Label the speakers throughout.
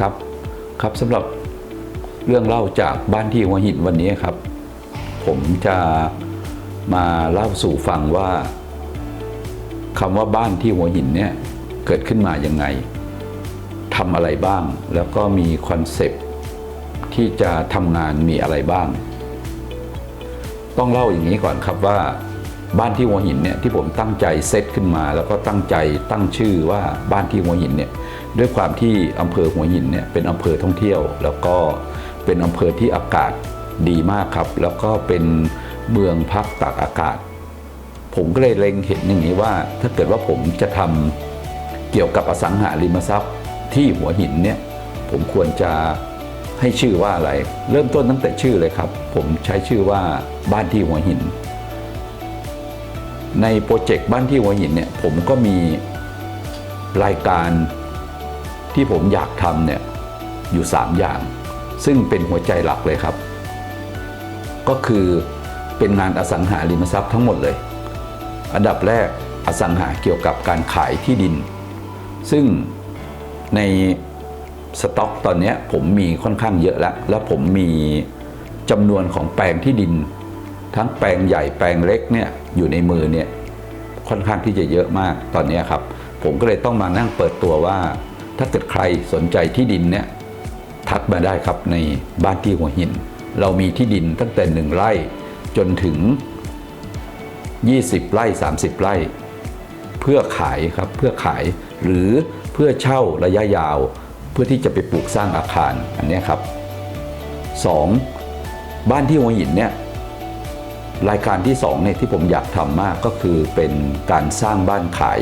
Speaker 1: ครับครับสำหรับเรื่องเล่าจากบ้านที่หัวหินวันนี้ครับ ผมจะมาเล่าสู่ฟังว่าคำว่าบ้านที่หัวหินเนี่ยเกิดขึ้นมายังไงทำอะไรบ้าง แล้วก็มีคอนเซปที่จะทำงานมีอะไรบ้าง ต้องเล่าอย่างนี้ก่อนครับว่าบ้านที่หัวหินเนี่ยที่ผมตั้งใจเซตขึ้นมา แล้วก็ตั้งใจตั้งชื่อว่าบ้านที่หัวหินเนี่ย ด้วยความที่อำเภอหัวหินเนี่ยเป็นอำเภอท่องเที่ยว แล้วก็เป็นอำเภอที่อากาศดีมากครับ แล้วก็เป็นเมืองพักตากอากาศ ผมก็เลยเล็งเห็นอย่างนี้ว่า ถ้าเกิดว่าผมจะทำเกี่ยวกับอสังหาริมทรัพย์ที่หัวหินเนี่ยผมควรจะให้ชื่อว่าอะไร เริ่มต้นตั้งแต่ชื่อเลยครับ ผมใช้ชื่อว่าบ้านที่หัวหิน ในโปรเจกต์บ้านที่หัวหินเนี่ยผมก็มีรายการ ที่ผมอยากทำเนี่ยอยู่ 3 อย่าง ซึ่งเป็นหัวใจหลักเลยครับ ก็คือเป็นงานอสังหาริมทรัพย์ทั้งหมดเลย อันดับแรกอสังหาเกี่ยวกับการขายที่ดิน ซึ่งในสต็อกตอนนี้ผมมีค่อนข้างเยอะแล้ว แล้วผมมีจำนวนของแปลงที่ดิน ทั้งแปลงใหญ่แปลงเล็กเนี่ยอยู่ในมือเนี่ยค่อนข้างที่จะเยอะมากตอนนี้ครับ ผมก็เลยต้องมานั่งเปิดตัวว่า ถ้าเกิดใครสนใจที่ดินเนี่ยทักมาได้ครับในบ้านที่หัวหิน เรามีที่ดินตั้งแต่หนึ่งไร่จนถึง 20 ไร่ 30 ไร่ เพื่อขายครับเพื่อขายหรือเพื่อเช่าระยะยาว เพื่อที่จะไปปลูกสร้างอาคารอันนี้ครับ 2. บ้านที่หัวหินเนี่ยรายการที่2เนี่ยที่ผมอยากทำมากก็คือเป็นการสร้างบ้านขาย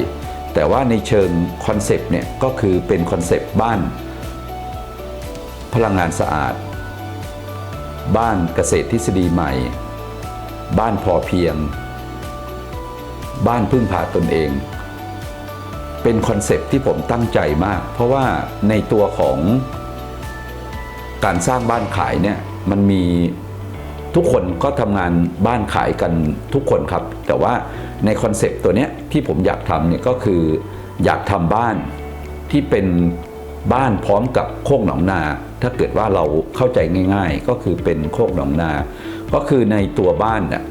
Speaker 1: แต่ว่าในเชิงคอนเซปต์เนี่ยก็คือเป็นคอนเซปต์บ้าน พลังงานสะอาด บ้านเกษตรทฤษฎีใหม่ บ้านพอเพียง บ้านพึ่งพาตนเอง เป็นคอนเซปต์ที่ผมตั้งใจมาก เพราะว่าในตัวของการสร้างบ้านขายเนี่ยมันมี ทุกคนก็ทำงานบ้านขายกันทุกคนครับ แต่ว่าในคอนเซปต์ตัวเนี้ยที่ผมอยากทำเนี่ยก็คืออยากทำบ้านที่เป็นบ้านพร้อมกับโคกหนองนา ถ้าเกิดว่าเราเข้าใจง่าย ๆ ก็คือเป็นโคกหนองนา ก็คือในตัวบ้านเนี่ย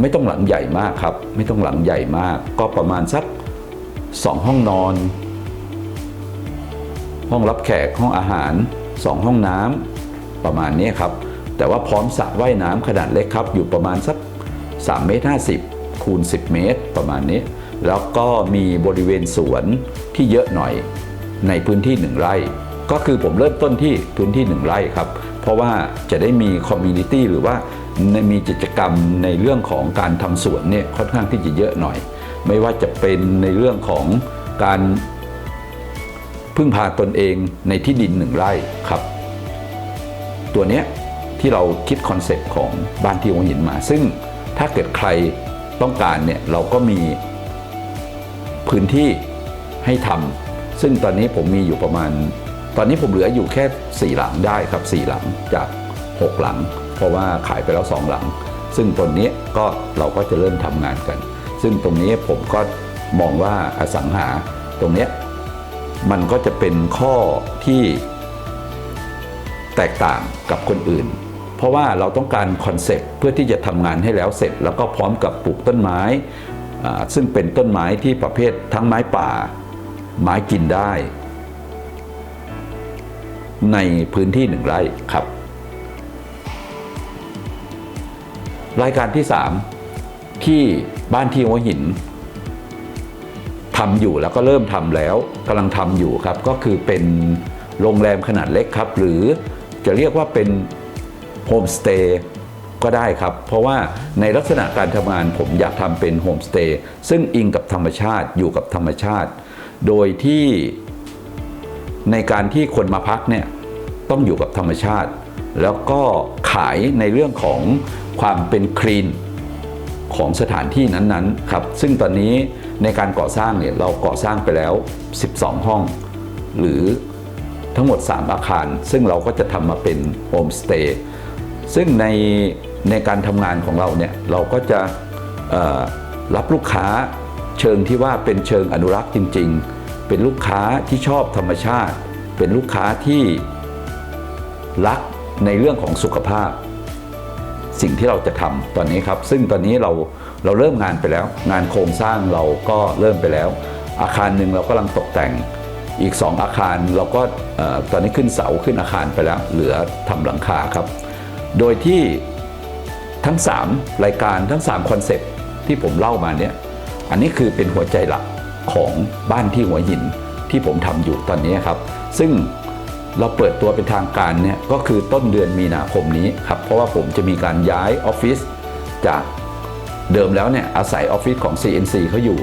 Speaker 1: ไม่ต้องหลังใหญ่มากครับ ไม่ต้องหลังใหญ่มาก ก็ประมาณสักสองห้องนอน ห้องรับแขกห้องอาหารสองห้องน้ำประมาณนี้ครับ แต่ว่าพร้อมสระว่ายน้ำขนาดเล็กครับ อยู่ประมาณสัก3เมตร50 คูณ 10 เมตรประมาณนี้ แล้วก็มีบริเวณสวนที่เยอะหน่อยในพื้นที่ 1 ไร่ ก็คือผมเริ่มต้นที่พื้นที่ 1 ไร่ครับ เพราะว่าจะได้มีคอมมูนิตี้หรือว่ามีกิจกรรมในเรื่องของการทำสวนเนี่ยค่อนข้างที่จะเยอะหน่อย ไม่ว่าจะเป็นในเรื่องของการพึ่งพาตนเองในที่ดินหนึ่งไร่ครับ ตัวเนี้ย ที่เราคิดคอนเซ็ปต์ของบ้านที่หัวหินมา ซึ่งถ้าเกิดใครต้องการเนี่ยเราก็มีพื้นที่ให้ทำซึ่งตอนนี้ผมมีอยู่ประมาณ ตอนนี้ผมเหลืออยู่แค่ 4 หลังได้ครับ 4 หลังจาก 6 หลัง เพราะว่าขายไปแล้ว 2 หลัง ซึ่งตรงนี้ก็เราก็จะเริ่มทำงานกัน ซึ่งตรงนี้ผมก็มองว่าอสังหาตรงนี้มันก็จะเป็นข้อที่แตกต่างกับคนอื่น เพราะว่าเราต้องการคอนเซปต์เพื่อที่จะทำงานให้แล้วเสร็จ แล้วก็พร้อมกับปลูกต้นไม้ ซึ่งเป็นต้นไม้ที่ประเภททั้งไม้ป่า ไม้กินได้ ในพื้นที่หนึ่งไร่ครับ รายการที่ 3 ที่บ้านที่หัวหินทำอยู่แล้วก็เริ่มทำแล้วกำลังทำอยู่ครับก็คือเป็นโรงแรมขนาดเล็กครับ หรือจะเรียกว่าเป็น โฮมสเตย์ก็ได้ครับ เพราะว่าในลักษณะการทำงานผมอยากทำเป็นโฮมสเตย์ซึ่งอิงกับธรรมชาติอยู่กับธรรมชาติ โดยที่ในการที่คนมาพักเนี่ยต้องอยู่กับธรรมชาติ แล้วก็ขายในเรื่องของความเป็นคลีนของสถานที่นั้นๆครับ ซึ่งตอนนี้ในการก่อสร้างเนี่ยเราก่อสร้างไปแล้ว 12 ห้อง หรือทั้งหมด 3 อาคาร ซึ่งเราก็จะทำมาเป็นโฮมสเตย์ ซึ่งในในการทำงานของเราเนี่ยเราก็จะรับลูกค้าเชิงที่ว่าเป็นเชิงอนุรักษ์จริง ๆ เป็นลูกค้าที่ชอบธรรมชาติ เป็นลูกค้าที่รักในเรื่องของสุขภาพ สิ่งที่เราจะทำตอนนี้ครับ ซึ่งตอนนี้เราเราเริ่มงานไปแล้ว งานโครงสร้างเราก็เริ่มไปแล้ว อาคารหนึ่งเรากำลังตกแต่งอีก 2 อาคารเราก็ตอนนี้ขึ้นเสาขึ้นอาคารไปแล้ว เหลือทำหลังคาครับ โดยที่ทั้ง 3 รายการทั้ง 3 คอนเซปต์ที่ผมเล่ามาเนี่ยอันนี้คือเป็นหัวใจหลักของบ้านที่หัวหินที่ผมทำอยู่ตอนนี้ครับ ซึ่งเราเปิดตัวเป็นทางการเนี่ยก็คือต้นเดือนมีนาคมนี้ครับ เพราะว่าผมจะมีการย้ายออฟฟิศจากเดิมแล้วเนี่ยอาศัยออฟฟิศของ CNC เขาอยู่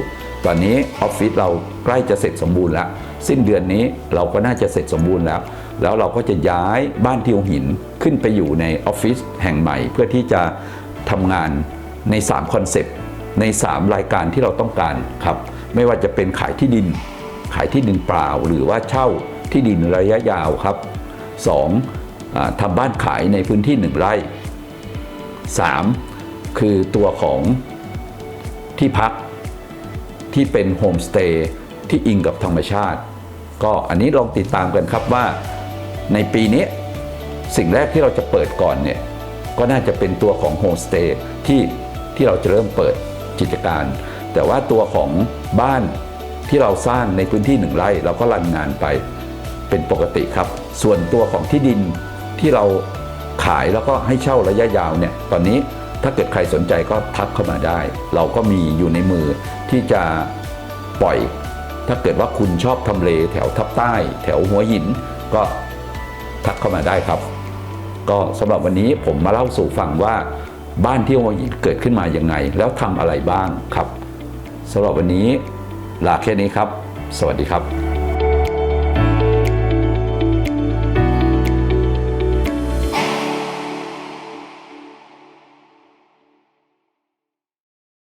Speaker 1: ตอนนี้ออฟฟิศเราใกล้จะเสร็จสมบูรณ์แล้ว สิ้นเดือนนี้เราก็น่าจะเสร็จสมบูรณ์แล้ว แล้วเราก็จะย้ายบ้านที่หัวหินขึ้นไปอยู่ในออฟฟิศแห่งใหม่ เพื่อที่จะทำงานใน 3 คอนเซปต์ ใน 3 รายการที่เราต้องการครับ ไม่ว่าจะเป็นขายที่ดิน ขายที่ดินเปล่า หรือว่าเช่าที่ดินระยะยาวครับ 2. อ่าทำบ้านขายในพื้นที่ 1 ไร่ 3. คือตัวของที่พักที่เป็นโฮมสเตย์ที่อิงกับธรรมชาติ ก็อันนี้ลองติดตามกันครับว่า ในปีนี้สิ่งแรกที่เราจะเปิดก่อนเนี่ยก็น่าจะเป็นตัวของโฮมสเตย์ที่ที่เราจะเริ่มเปิดกิจการ แต่ว่าตัวของบ้านที่เราสร้างในพื้นที่หนึ่งไร่เราก็รันงานไปเป็นปกติครับ ส่วนตัวของที่ดินที่เราขายแล้วก็ให้เช่าระยะยาวเนี่ยตอนนี้ถ้าเกิดใครสนใจก็ทักเข้ามาได้ เราก็มีอยู่ในมือที่จะปล่อย ถ้าเกิดว่าคุณชอบทำเลแถวทับใต้ แถวหัวหินก็ ทักเข้ามาได้ครับ ก็สำหรับวันนี้ผมมาเล่าสู่ฟังว่าบ้านที่หัวหินเกิดขึ้นมายังไง แล้วทำอะไรบ้างครับสำหรับวันนี้ลาแค่นี้ครับ สวัสดีครับ